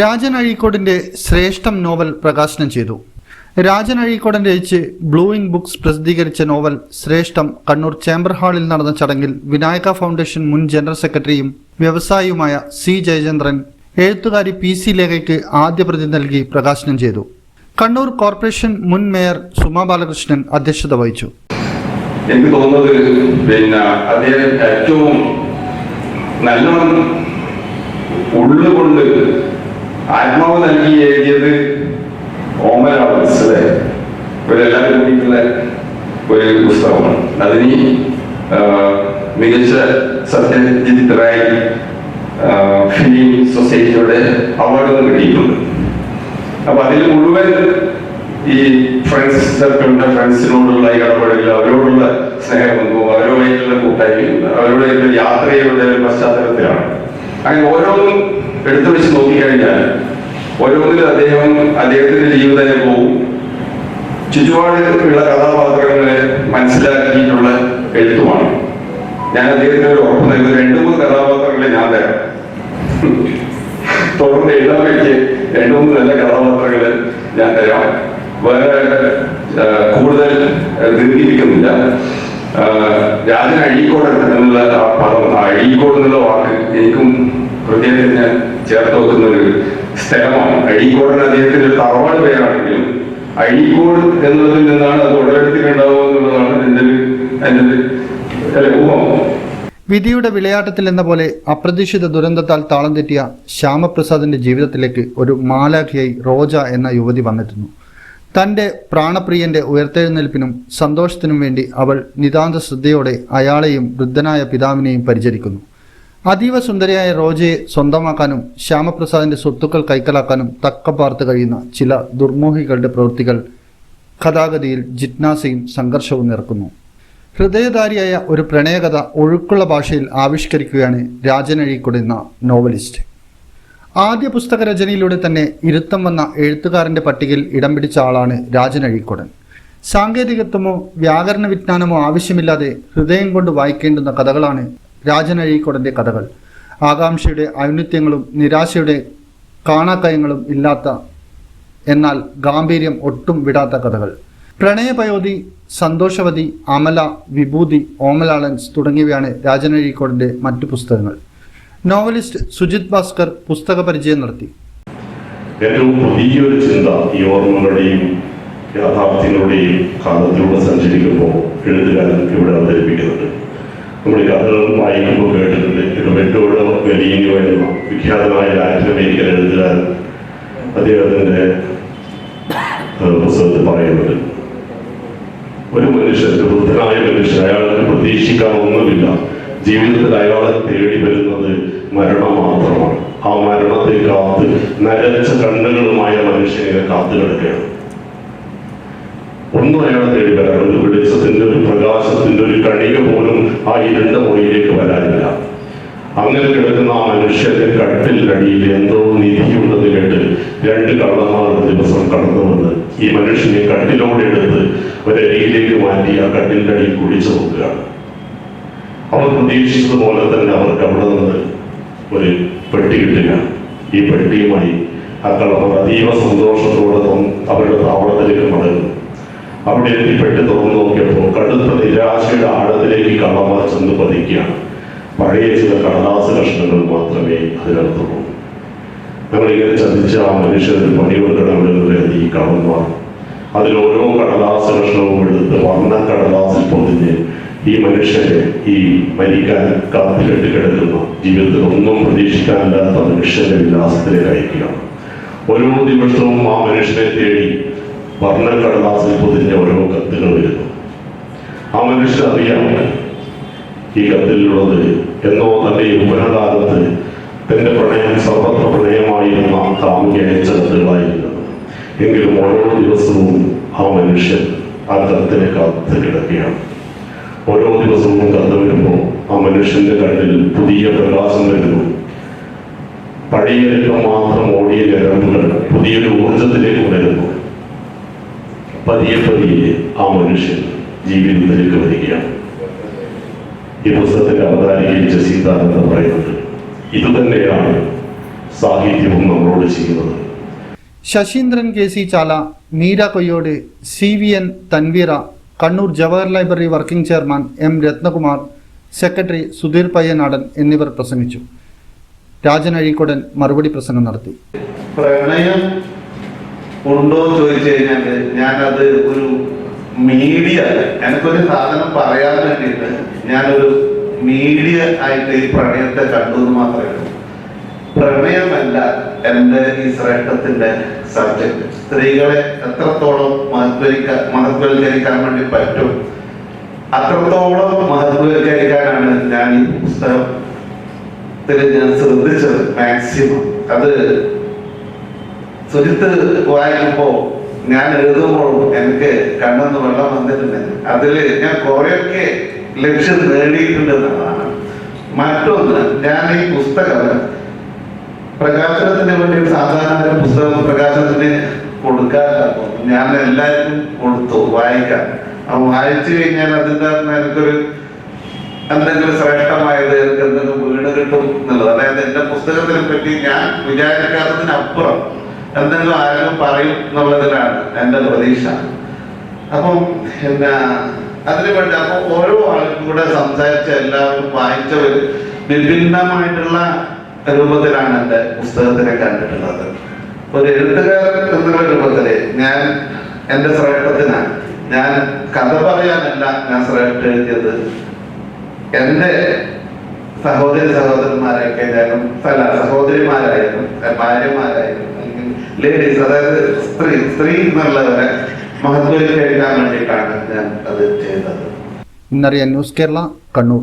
രാജൻ അഴീക്കോടിന്റെ ശ്രേഷ്ഠം നോവൽ പ്രകാശനം ചെയ്തു. രാജൻ അഴീക്കോടൻ രചിച്ച് ബ്ലൂയിങ് ബുക്സ് പ്രസിദ്ധീകരിച്ച നോവൽ ശ്രേഷ്ഠം കണ്ണൂർ ചേംബർ ഹാളിൽ നടന്ന ചടങ്ങിൽ വിനായക ഫൗണ്ടേഷൻ മുൻ ജനറൽ സെക്രട്ടറിയും വ്യവസായിയുമായ സി ജയചന്ദ്രൻ എഴുത്തുകാരി പി സി ലേഖയ്ക്ക് ആദ്യ പ്രതി നൽകി പ്രകാശനം ചെയ്തു. കണ്ണൂർ കോർപ്പറേഷൻ മുൻ മേയർ സുമാ ബാലകൃഷ്ണൻ അധ്യക്ഷത വഹിച്ചു. എനിക്ക് തോന്നുന്നത് പിന്നെ അദ്ദേഹം ഏറ്റവും നല്ലോണം ഉള്ളുകൊണ്ട് ആത്മാവ് നൽകി എഴുതിയത് ഓമനാണ് മനസ്സിലെ ഇവരെല്ലാവരും കൂടിയിട്ടുള്ള ഒരു പുസ്തകമാണ്. അതിന് മികച്ച സത്യജിത് റായ് ഫിലിം സൊസൈറ്റിയുടെ അവാർഡുകൾ കിട്ടിയിട്ടുണ്ട്. അപ്പൊ അതിൽ മുഴുവൻ ഈ ഫ്രണ്ട്സ് സർക്കിളിന്റെ ഫ്രണ്ട്സിനോടുള്ള ഇടപെടൽ അവരോടുള്ള സ്നേഹബന്ധവും അവരുമായിട്ടുള്ള കൂട്ടായ്മയും അവരുടെ യാത്രയുടെ ഒരു പശ്ചാത്തലത്തിലാണ്. അങ്ങനെ ഓരോന്നും എടുത്തു വെച്ച് നോക്കിക്കഴിഞ്ഞാൽ ഓരോന്നിലും അദ്ദേഹം അദ്ദേഹത്തിന്റെ ജീവിത അനുഭവവും ഉള്ള കഥാപാത്രങ്ങളെ മനസ്സിലാക്കിയിട്ടുള്ള എഴുത്തുമാണ്. ഞാൻ അദ്ദേഹത്തിന് ഒരു ഉറപ്പ് നൽകുന്നത് രണ്ടു മൂന്ന് കഥാപാത്രങ്ങളെ ഞാൻ തരാം. തുടർന്ന് എഴുതാൻ വേണ്ടി രണ്ടു മൂന്ന് നല്ല കഥാപാത്രങ്ങൾ ഞാൻ തരാം വേറെ കൂടുതൽ ദീർഘിപ്പിക്കുന്നില്ല. രാജൻ അഴീക്കോട് എന്നുള്ള ആ പദം അഴീക്കോട് എന്നുള്ള വാക്ക് എനിക്കും ഹൃദയത്തിൽ ഞാൻ ചേർത്ത് വെക്കുന്ന ഒരു സ്ഥലമാണ്. അഴീക്കോടിന് അദ്ദേഹത്തിന്റെ തറവാട് പേരാണെങ്കിലും അഴീക്കോട് എന്നതിൽ നിന്നാണ് അത് ഉടലെടുത്തിട്ടുണ്ടാവുക എന്നുള്ളതാണ് എന്റെ ഒരു എന്റെ ഒരു ഊഹം. വിധിയുടെ വിളയാട്ടത്തിൽ എന്ന പോലെ അപ്രതീക്ഷിത ദുരന്തത്താൽ താളം തെറ്റിയ ശ്യാമപ്രസാദിന്റെ ജീവിതത്തിലേക്ക് ഒരു മാലാഖിയായി റോജ എന്ന യുവതി വന്നെത്തുന്നു. തന്റെ പ്രാണപ്രിയന്റെ ഉയർത്തെഴുന്നേൽപ്പിനും സന്തോഷത്തിനും വേണ്ടി അവൾ നിതാന്ത ശ്രദ്ധയോടെ അയാളെയും വൃദ്ധനായ പിതാവിനെയും പരിചരിക്കുന്നു. അതീവ സുന്ദരിയായ റോജയെ സ്വന്തമാക്കാനും ശ്യാമപ്രസാദിന്റെ സ്വത്തുക്കൾ കൈക്കലാക്കാനും തക്ക പാർത്ത് കഴിയുന്ന ചില ദുർമോഹികളുടെ പ്രവൃത്തികൾ കഥാഗതിയിൽ ജിജ്ഞാസയും സംഘർഷവും നിറക്കുന്നു. ഹൃദയധാരിയായ ഒരു പ്രണയകഥ ഒഴുക്കുള്ള ഭാഷയിൽ ആവിഷ്കരിക്കുകയാണ് എന്ന നോവലിസ്റ്റ്. ആദ്യ പുസ്തക രചനയിലൂടെ തന്നെ ഇരുത്തം വന്ന എഴുത്തുകാരന്റെ പട്ടികയിൽ ഇടം പിടിച്ച ആളാണ് രാജൻ അഴീക്കോടൻ. സാങ്കേതികത്വമോ വ്യാകരണ വിജ്ഞാനമോ ആവശ്യമില്ലാതെ ഹൃദയം കൊണ്ട് വായിക്കേണ്ടുന്ന കഥകളാണ് രാജൻ അഴീക്കോടന്റെ കഥകൾ. ആകാംക്ഷയുടെ ഔന്നിത്യങ്ങളും നിരാശയുടെ കാണാക്കയങ്ങളും ഇല്ലാത്ത എന്നാൽ ഗാംഭീര്യം ഒട്ടും വിടാത്ത കഥകൾ. പ്രണയപയോധി സന്തോഷവതി അമല വിഭൂതി ഓമലാളൻസ് തുടങ്ങിയവയാണ് രാജൻ അഴീക്കോടിന്റെ മറ്റു പുസ്തകങ്ങൾ. നോവലിസ്റ്റ് സുജിത് ഭാസ്കർ പുസ്തക പരിചയം നടത്തി. ഏറ്റവും പുതിയൊരു ചിന്ത ഈ ഓർമ്മകളുടെയും യാഥാർത്ഥ്യങ്ങളുടെയും കാലത്തിലൂടെ സഞ്ചരിക്കുമ്പോൾ എഴുത്തുകാരൻ ഇവിടെ അവതരിപ്പിക്കുന്നുണ്ട്. നമ്മൾ കഥകൾ വായിക്കുമ്പോൾ കേട്ടിട്ടുണ്ട്. റൊബർട്ടോഡോ ഗലീനിയോ എന്ന വിഖ്യാതമായ ലാറ്റിൻ അമേരിക്കൻ എഴുത്തുകാരൻ അദ്ദേഹത്തിന്റെ പുസ്തകത്തിൽ പറയുന്നുണ്ട്. ഒരു മനുഷ്യൻ ഒരു വൃദ്ധനായ മനുഷ്യൻ അയാൾക്ക് പ്രതീക്ഷിക്കാൻ ഒന്നുമില്ല ജീവിതത്തിൽ അയാളെ തേടി വരുന്നത് മരണം മാത്രമാണ് ആ മരണത്തെ കാത്ത് നരച്ച കണ്ണുകളുമായ മനുഷ്യനെ കാത്തു കിടക്കുകയാണ് ഒന്നും അയാളെ തേടി ഒരു വെളിച്ചത്തിന്റെ ഒരു പ്രകാശത്തിന്റെ ഒരു കണിക പോലും ആ ഇരുണ്ട മുറിയിലേക്ക് വരാനില്ല. അങ്ങനെ കിടക്കുന്ന ആ മനുഷ്യന്റെ കട്ടിലടിയിൽ എന്തോ നിധിയുണ്ടെന്ന് കേട്ട് രണ്ട് കള്ളന്മാർ ദിവസം കടന്നു വന്ന് ഈ മനുഷ്യനെ കട്ടിലോടെ എടുത്ത് ഒരരിയിലേക്ക് മാറ്റി ആ കട്ടിലിന്റെ അടിയിൽ കുടിച്ചു നോക്കുകയാണ് അവർ പ്രതീക്ഷിച്ചതുപോലെ തന്നെ അവർക്ക് അവിടെ നിന്ന് ഒരു പെട്ടി കിട്ടുക ഈ പെട്ടിയുമായി അക്കളവർ അതീവ സന്തോഷത്തോടെ അവരുടെ താവളത്തിലേക്ക് മടങ്ങും അവിടെ എത്തിപ്പെട്ട് തുറന്നു നോക്കിയപ്പോൾ കടുത്ത നിരാശയുടെ ആഴത്തിലേക്ക് കള്ളമാർ ചെന്ന് പതിക്കുകയാണ്. പഴയ ചില കടലാസ് കഷ്ണങ്ങൾ മാത്രമേ അതിനകത്തുള്ളൂ നമ്മളിങ്ങനെ ചതിച്ച ആ മനുഷ്യന് പണി ഈ കള്ളന്മാർ അതിൽ ഓരോ കടലാസ് കഷ്ണവും എടുത്ത് വർണ കടലാസിൽ പൊതിഞ്ഞ് ഈ മനുഷ്യനെ ഈ മരിക്കാൻ കാത്തിലിട്ട് കിടക്കുന്നു ജീവിതത്തിൽ ഒന്നും പ്രതീക്ഷിക്കാനില്ലാത്ത മനുഷ്യന്റെ വിലാസത്തിലേക്ക് അയക്കുക ഓരോ ദിവസവും ആ മനുഷ്യനെ തേടി വർണക്കടലാസിൽ പൊതിഞ്ഞ ഓരോ കത്തുകൾ വരുന്നു. ആ മനുഷ്യൻ അറിയാം ഈ കത്തിലുള്ളത് എന്നോ തന്റെ യൗവനകാലത്ത് തന്റെ പ്രണയം സർവത്ര പ്രണയമായിരുന്ന കാമുകി അയച്ച കത്തുകളായിരുന്നു. എങ്കിലും ഓരോ ദിവസവും ആ മനുഷ്യൻ ആ കത്തിനെ കാത്തു കിടക്കുകയാണ് ഓരോ ദിവസവും കഥ വരുമ്പോൾ ആ മനുഷ്യന്റെ കണ്ണിൽ പുതിയ പ്രകാശം വരുന്നു. പഴയ മാത്രം ഓടിയ ഞരമ്പുകൾ പുതിയൊരു ഊർജത്തിലേക്ക് വരുന്നു. പതിയെ പതിയെ ആ മനുഷ്യൻ ജീവിതത്തിലേക്ക് വരികയാണ്. ഈ പുസ്തകത്തിന്റെ അവതാരികയിൽ ജസീത എന്ന് പറയുന്നത് ഇതുതന്നെയാണ് സാഹിത്യവും നമ്മളോട് ചെയ്യുന്നത്. Sasheendran K C Chala Meera Koyyode C V N Thanveera Kannur Jawahar library working chairman M Rathnakumar secretary Sudheer Payyanadan എന്നിവർ പ്രസംഗിച്ചു. രാജൻ അഴീക്കൊടൻ മറുപടി പ്രസംഗം നടത്തി. പ്രണയം ഉണ്ടോ ചോദിച്ചു കഴിഞ്ഞാൽ ഞാനത് ഒരു മീഡിയ എനിക്കൊരു സാധനം പറയാൻ വേണ്ടിയിട്ട് ഞാനൊരു മീഡിയ ആയിട്ട് ഈ പ്രണയത്തെ കണ്ടു മാത്രമേ പ്രണയമല്ല എന്റെ ഈ ശ്രേഷ്ഠത്തിന്റെ സബ്ജക്ട് സ്ത്രീകളെ എത്രത്തോളം മഹത്വരിക്കാൻ മഹത്വവൽക്കരിക്കാൻ വേണ്ടി പറ്റും? അത്രത്തോളം മഹത്വവൽക്കരിക്കാനാണ് ഞാൻ ഈ പുസ്തകത്തിൽ ഞാൻ ശ്രദ്ധിച്ചത് മാക്സിമം അത് സുജിത്ത് വായിക്കുമ്പോൾ ഞാൻ എഴുതുമ്പോഴും എനിക്ക് കണ്ണെന്ന് വെള്ളം വന്നിട്ടുണ്ട് അതിൽ ഞാൻ കുറെയൊക്കെ ലക്ഷ്യം നേടിയിട്ടുണ്ട് എന്നുള്ളതാണ്. മറ്റൊന്ന് ഞാൻ ഈ പുസ്തകം പ്രകാശനത്തിന് വേണ്ടി സാധാരണ പുസ്തകം പ്രകാശനത്തിന് കൊടുക്കാറില്ല ഞാൻ എല്ലാവർക്കും കൊടുത്തു വായിക്കാം. അപ്പൊ വായിച്ചു കഴിഞ്ഞാൽ അതിന്റെ എനിക്കൊരു എന്തെങ്കിലും ശ്രേഷ്ഠമായത് എനിക്ക് എന്തെങ്കിലും വീട് കിട്ടും എന്നുള്ളത്. അതായത് എന്റെ പുസ്തകത്തിനെ പറ്റി ഞാൻ വിചാരിക്കാത്തതിനപ്പുറം എന്തെങ്കിലും ആരെങ്കിലും പറയും എന്നുള്ളതിലാണ് എന്റെ പ്രതീക്ഷ. അപ്പം പിന്നെ അതിനു വേണ്ടി അപ്പൊ ഓരോ ആൾക്കും കൂടെ സംസാരിച്ച എല്ലാവർക്കും വായിച്ചവർ വിഭിന്നമായിട്ടുള്ള രൂപത്തിലാണ് എന്റെ പുസ്തകത്തിനെ കണ്ടിട്ടുള്ളത്. ഒരു എഴുത്തുകാരൻ എന്നുള്ള രൂപത്തിൽ ഞാൻ എന്റെ ശ്രേഷ്ഠത്തിനാണ്. ഞാൻ കഥ പറയാനല്ല ഞാൻ ശ്രേഷ്ഠ എഴുതിയത്. എന്റെ സഹോദരി സഹോദരന്മാരൊക്കെ ആയാലും അല്ല സഹോദരിമാരായാലും ഭാര്യമാരായാലും അല്ലെങ്കിൽ ലേഡീസ് അതായത് സ്ത്രീ സ്ത്രീ എന്നുള്ളവരെ മഹത്വവൽക്കരിക്കാൻ വേണ്ടിയിട്ടാണ് ഞാൻ അത് ചെയ്തത്. ഇന്നറിയാൻ ന്യൂസ് കേരള കണ്ണൂർ.